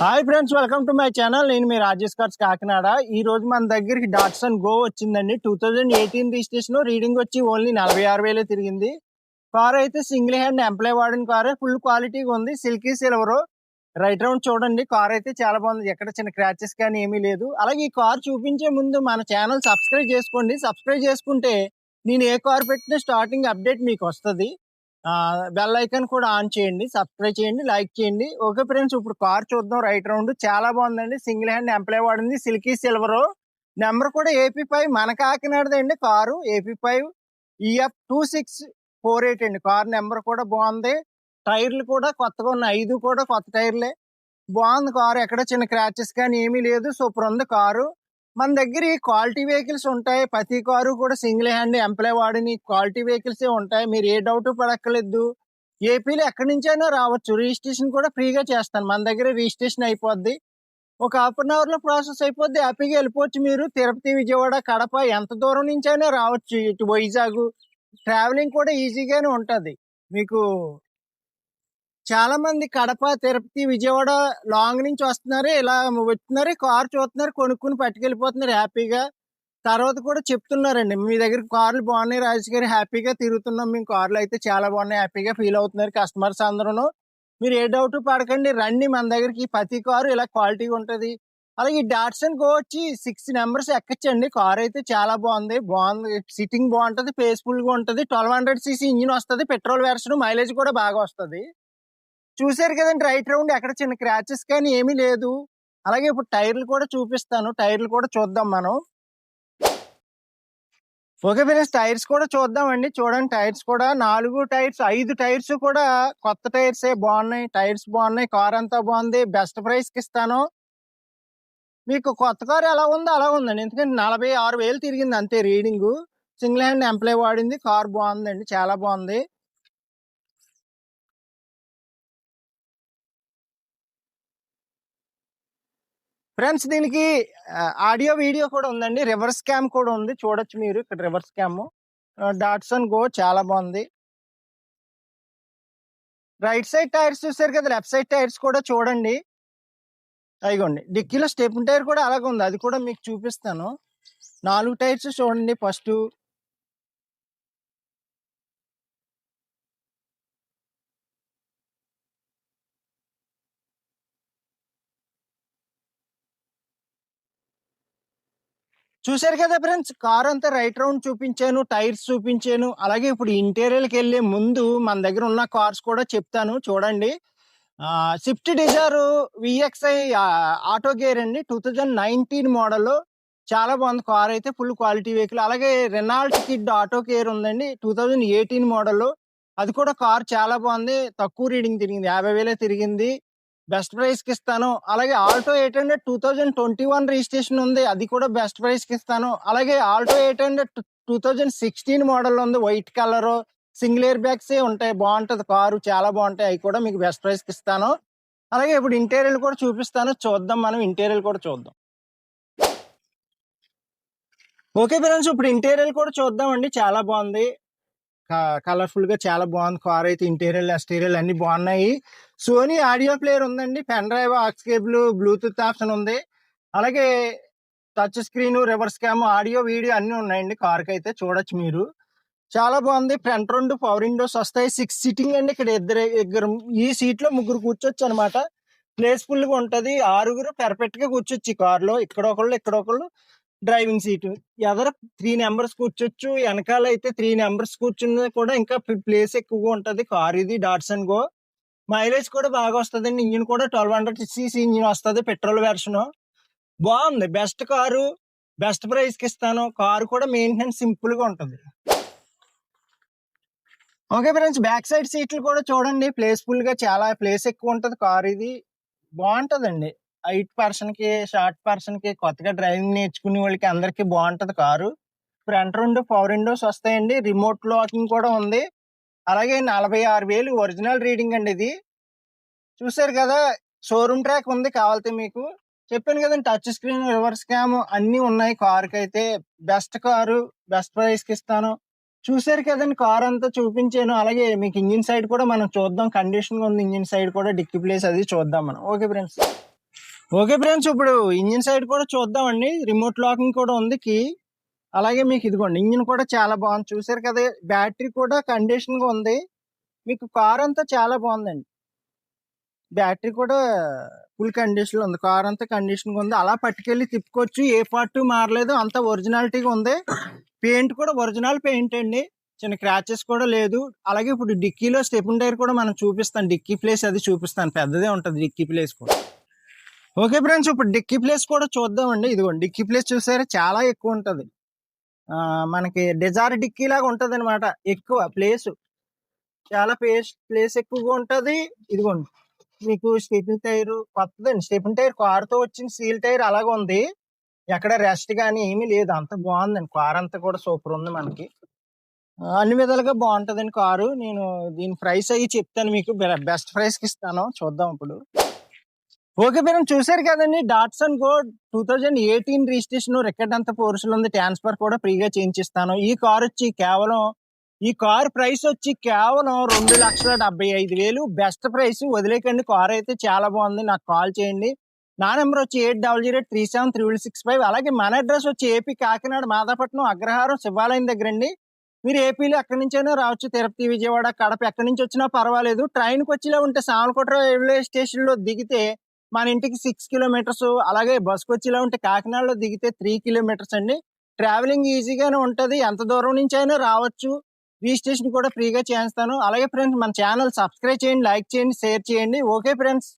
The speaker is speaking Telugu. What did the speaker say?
Hi friends welcome to my channel నేను మీ రాజేష్ కార్స్ కాకినాడ. ఈ రోజు మన దగ్గరికి డాట్సన్ గో వచ్చిందండి. Two thousand eighteen registration reading వచ్చి ఓన్లీ నలభై ఆరు వేలే తిరిగింది. కార్ అయితే సింగిల్ హ్యాండ్ ఎంప్లాయ్ వాడిన కార్ ఫుల్ క్వాలిటీగా ఉంది. సిల్కీ సిల్వర్ రైట్ రౌండ్ చూడండి. కార్ అయితే చాలా బాగుంది. ఎక్కడ చిన్న క్రాచెస్ కానీ ఏమీ లేదు. అలాగే ఈ కార్ చూపించే ముందు మన ఛానల్ సబ్స్క్రైబ్ చేసుకోండి. సబ్స్క్రైబ్ చేసుకుంటే నేను ఏ కార్ పెట్టిన స్టార్టింగ్ అప్డేట్ మీకు వస్తుంది. బెల్ ఐకాన్ కూడా ఆన్ చేయండి సబ్స్క్రైబ్ చేయండి లైక్ చేయండి. ఓకే ఫ్రెండ్స్ ఇప్పుడు కార్ చూద్దాం రైట్ రౌండ్ చాలా బాగుందండి. సింగిల్ హ్యాండ్ ఎంప్లాయ్ వాడింది. సిల్కీ సిల్వర్ నెంబర్ కూడా ఏపీ ఫైవ్ మన కాకినాడదండి car. AP five EF two six four eight అండి. కార్ నెంబర్ కూడా బాగుంది. టైర్లు కూడా కొత్తగా ఉన్నాయి. ఐదు కూడా కొత్త టైర్లే బాగుంది కారు. ఎక్కడ చిన్న క్రాచెస్ కానీ ఏమీ లేదు. సూపర్ ఉంది కారు. మన దగ్గర క్వాలిటీ వెహికల్స్ ఉంటాయి. ప్రతి కారు కూడా సింగిల్ హ్యాండ్ ఎంప్లాయ్ వాడిని క్వాలిటీ వెహికల్స్ ఉంటాయి. మీరు ఏ డౌట్ పడక్కర్లేదు. ఏపీలో ఎక్కడి నుంచైనా రావచ్చు. రిజిస్ట్రేషన్ కూడా ఫ్రీగా చేస్తాను. మన దగ్గర రిజిస్ట్రేషన్ అయిపోద్ది. ఒక హాఫ్ అన్ అవర్లో ప్రాసెస్ అయిపోద్ది. హ్యాపీగా వెళ్ళిపోవచ్చు మీరు. తిరుపతి విజయవాడ కడప ఎంత దూరం నుంచైనా రావచ్చు. ఇటు వైజాగ్. ట్రావెలింగ్ కూడా ఈజీగానే ఉంటుంది. మీకు చాలా మంది కడప తిరుపతి విజయవాడ లాంగ్ నుంచి వస్తున్నారు. ఇలా వస్తున్నారు కార్ చూస్తున్నారు కొనుక్కుని పట్టుకెళ్ళిపోతున్నారు హ్యాపీగా. తర్వాత కూడా చెప్తున్నారండి మీ దగ్గర కార్లు బాగున్నాయి రాజు గారు హ్యాపీగా తిరుగుతున్నాం. మేము కార్లు అయితే చాలా బాగున్నాయి హ్యాపీగా ఫీల్ అవుతున్నారు కస్టమర్స్ అందరూ మీరు ఏ డౌట్ పడకండి రండి మన దగ్గరికి. ప్రతి కారు ఇలా క్వాలిటీగా ఉంటుంది. అలాగే ఈ డాట్సన్ గో వచ్చి సిక్స్ నెంబర్స్ ఎక్కచ్చండి. కార్ అయితే చాలా బాగుంది బాగుంది. సిట్టింగ్ బాగుంటుంది పీస్ఫుల్గా ఉంటుంది. ట్వెల్వ్ హండ్రెడ్ సీసీ ఇంజిన్ వస్తుంది పెట్రోల్ వెర్షన్ మైలేజ్ కూడా బాగా వస్తుంది. చూసారు కదండి రైట్ రౌండ్ ఎక్కడ చిన్న క్రాచెస్ కానీ ఏమీ లేదు. అలాగే ఇప్పుడు టైర్లు కూడా చూపిస్తాను టైర్లు కూడా చూద్దాం మనం. ఓకే ఫ్రెండ్స్ టైర్స్ కూడా చూద్దామండి. చూడండి టైర్స్ కూడా నాలుగు టైర్స్ ఐదు టైర్స్ కూడా కొత్త టైర్స్ బాగున్నాయి టైర్స్ బాగున్నాయి కార్ అంతా బాగుంది బెస్ట్ ప్రైస్కి ఇస్తాను. మీకు కొత్త కార్ ఎలా ఉందో అలా ఉందండి. ఎందుకంటే నలభై ఆరు వేలు తిరిగింది అంతే రీడింగ్. సింగిల్ హ్యాండ్ ఎంప్లాయ్ వాడింది కార్ బాగుందండి చాలా బాగుంది. ఫ్రెండ్స్ దీనికి ఆడియో వీడియో కూడా ఉందండి. రివర్స్ క్యామ్ కూడా ఉంది. చూడొచ్చు మీరు ఇక్కడ రివర్స్ క్యామ్ డాట్సన్ గో చాలా బాగుంది. రైట్ సైడ్ టైర్స్ చూసారు కదా లెఫ్ట్ సైడ్ టైర్స్ కూడా చూడండి. అయిగోండి డిక్కీలో స్టెప్ టైర్ కూడా అలాగే ఉంది అది కూడా మీకు చూపిస్తాను. నాలుగు టైర్స్ చూడండి ఫస్ట్. చూశారు కదా ఫ్రెండ్స్? కార్ అంతా రైట్ రౌండ్ చూపించాను టైర్స్ చూపించాను. అలాగే ఇప్పుడు ఇంటీరియర్కి వెళ్ళే ముందు మన దగ్గర ఉన్న కార్స్ కూడా చెప్తాను చూడండి. Swift Dzire VXI auto gear అండి. టూ థౌజండ్ నైన్టీన్ మోడల్ చాలా బాగుంది. కార్ అయితే ఫుల్ క్వాలిటీ వెహికల్ అలాగే రెనాల్ట్ కిడ్ ఆటో కేర్ ఉందండి. టూ థౌజండ్ ఎయిటీన్ మోడల్ అది కూడా కార్ చాలా బాగుంది. తక్కువ రీడింగ్ తిరిగింది. యాభై వేలే తిరిగింది. బెస్ట్ ప్రైస్కి ఇస్తాను. అలాగే Alto eight hundred two thousand twenty one registration ఉంది. అది కూడా బెస్ట్ ప్రైస్కి ఇస్తాను. అలాగే Alto eight hundred two thousand sixteen model ఉంది. White colour single air bags ఉంటాయి. బాగుంటది కారు చాలా బాగుంటాయి. అవి కూడా మీకు బెస్ట్ ప్రైస్కి ఇస్తాను. అలాగే ఇప్పుడు ఇంటీరియర్ కూడా చూపిస్తాను. చూద్దాం మనం ఇంటీరియర్ కూడా చూద్దాం. ఓకే ఫ్రెండ్స్ ఇప్పుడు ఇంటీరియర్ కూడా చూద్దామండి. చాలా బాగుంది. కలర్ఫుల్గా చాలా బాగుంది. కార్ అయితే ఇంటీరియల్ ఎస్టీరియల్ అన్ని బాగున్నాయి. సోనీ ఆడియో ప్లేయర్ ఉందండి. Pen drive aux cable Bluetooth option ఉంది. అలాగే touch screen reverse cam audio video అన్ని ఉన్నాయండి. కార్కి అయితే చూడొచ్చు మీరు. చాలా బాగుంది. ఫ్రంట్ రెండు పవర్ విండోస్ వస్తాయి. సిక్స్ సీటింగ్ అండి. ఇక్కడ ఇద్దరు ఇద్దరు ఈ సీట్లో ముగ్గురు కూర్చోవచ్చు అనమాట. ప్లేస్ఫుల్గా ఉంటది. ఆరుగురు పెర్ఫెక్ట్గా కూర్చోచ్చు ఈ కార్లో ఇక్కడ ఒకళ్ళు ఇక్కడ ఒకళ్ళు. Driving seat. ఎదర త్రీ నెంబర్స్ కూర్చోచ్చు వెనకాల అయితే త్రీ నెంబర్స్ కూర్చున్నది కూడా ఇంకా ప్లేస్ ఎక్కువగా ఉంటుంది. కార్ ఇది డాట్సన్ గో. మైలేజ్ కూడా బాగా వస్తుంది ఇంజిన్ కూడా ట్వెల్వ్ హండ్రెడ్ సీసీ ఇంజిన్ వస్తుంది పెట్రోల్ వెర్షన్. బాగుంది. బెస్ట్ కారు బెస్ట్ ప్రైస్కి ఇస్తాను. కారు కూడా మెయింటెనెన్స్ సింపుల్గా ఉంటుంది. ఓకే ఫ్రెండ్స్ బ్యాక్ సైడ్ సీట్లు కూడా చూడండి. ప్లేస్ఫుల్గా చాలా ప్లేస్ ఎక్కువ ఉంటుంది. కార్ ఇది బాగుంటుందండి. హైట్ పర్సన్కి షార్ట్ పర్సన్కి కొత్తగా డ్రైవింగ్ నేర్చుకునే వాళ్ళకి అందరికి బాగుంటది కారు. ఫ్రంట్ రెండు పవర్ విండోస్ వస్తాయండి. రిమోట్ లాకింగ్ కూడా ఉంది. అలాగే నలభై ఆరు వేలు ఒరిజినల్ రీడింగ్ అండి ఇది. చూసారు కదా షోరూమ్ ట్రాక్ ఉంది కావాలితే మీకు. చెప్పాను కదండి టచ్ స్క్రీన్ రివర్స్ క్యామ్ అన్నీ ఉన్నాయి కార్కి అయితే. బెస్ట్ కారు బెస్ట్ ప్రైస్కి ఇస్తాను. చూసారు కదండి కార్ అంతా చూపించాను. అలాగే మీకు ఇంజిన్ సైడ్ కూడా మనం చూద్దాం. కండిషన్గా ఉంది ఇంజిన్ సైడ్ కూడా డిక్కి ప్లేస్ అది చూద్దాం మనం. Okay friends. ఓకే ఫ్రెండ్స్ ఇప్పుడు ఇంజిన్ సైడ్ కూడా చూద్దామండి. రిమోట్ లాకింగ్ కూడా ఉంది కీ. అలాగే మీకు ఇదిగోండి ఇంజిన్ కూడా చాలా బాగుంది. చూసారు కదా బ్యాటరీ కూడా కండిషన్గా ఉంది. మీకు కార్ అంతా చాలా బాగుందండి. బ్యాటరీ కూడా ఫుల్ కండిషన్లో ఉంది. కార్ అంతా కండిషన్గా ఉంది. అలా పట్టుకెళ్ళి తిప్పుకోవచ్చు. ఏ పార్ట్ మారలేదు అంతా ఒరిజినాలిటీగా ఉంది. పెయింట్ కూడా ఒరిజినల్ పెయింట్ అండి. చిన్న క్రాచెస్ కూడా లేదు. అలాగే ఇప్పుడు డిక్కీలో స్టెపిన్ టైర్ కూడా మనం చూపిస్తాను డిక్కీ ప్లేస్ అది చూపిస్తాను. పెద్దదే ఉంటుంది డిక్కీ ప్లేస్ కూడా. ఓకే ఫ్రెండ్స్ ఇప్పుడు డిక్కీ ప్లేస్ కూడా చూద్దామండి. ఇదిగోండి డిక్కీ ప్లేస్ చూసారా? చాలా ఎక్కువ ఉంటుంది. మనకి డిజార్ డిక్కీ లాగా ఉంటది అనమాట ఎక్కువ ప్లేస్. చాలా ప్లేస్ ప్లేస్ ఎక్కువగా ఉంటుంది. ఇదిగోండి మీకు స్టెపిన్ టైర్ కొత్తదండి. స్టెపిన్ టైర్ కారుతో వచ్చిన సీల్ టైర్ అలాగే ఉంది. ఎక్కడ రెస్ట్ కానీ ఏమీ లేదు. అంత బాగుందండి. కార్ అంతా కూడా సూపర్ ఉంది మనకి. అన్ని విధాలుగా బాగుంటుందండి కారు. నేను దీని ప్రైస్ అయ్యి చెప్తాను మీకు. బెస్ట్ ప్రైస్కి ఇస్తాను. చూద్దాం ఇప్పుడు. ఓకే మీరు చూసారు కదండి Datsun Go two thousand eighteen registration record అంత పోర్సులు ఉంది. ట్రాన్స్ఫర్ కూడా ఫ్రీగా చేయించిస్తాను. ఈ కార్ వచ్చి కేవలం ఈ కార్ ప్రైస్ వచ్చి కేవలం రెండు లక్షల డెబ్బై ఐదు వేలు. బెస్ట్ ప్రైస్ వదిలేకండి కార్ అయితే చాలా బాగుంది. నాకు కాల్ చేయండి. నా నెంబర్ వచ్చి eight double zero three seven three six five అలాగే మన అడ్రస్ వచ్చి ఏపీ కాకినాడ మాదాపట్నం అగ్రహారం శివాలయం దగ్గర అండి మీరు ఏపీలో ఎక్కడి నుంచైనా రావచ్చు. తిరుపతి విజయవాడ కడప ఎక్కడి నుంచి వచ్చినా పర్వాలేదు. ట్రైన్కి వచ్చేలా ఉంటే సామలకోట రైల్వే స్టేషన్లో దిగితే మన ఇంటికి సిక్స్ కిలోమీటర్స్ అలాగే బస్కి వచ్చేలా ఉంటే కాకినాడలో దిగితే త్రీ కిలోమీటర్స్ అండి. ట్రావెలింగ్ ఈజీగానే ఉంటది. ఎంత దూరం నుంచి అయినా రావచ్చు. రిజిస్ట్రేషన్ కూడా ఫ్రీగా చేస్తాను. అలాగే ఫ్రెండ్స్ మన ఛానల్ సబ్స్క్రైబ్ చేయండి లైక్ చేయండి షేర్ చేయండి. Okay friends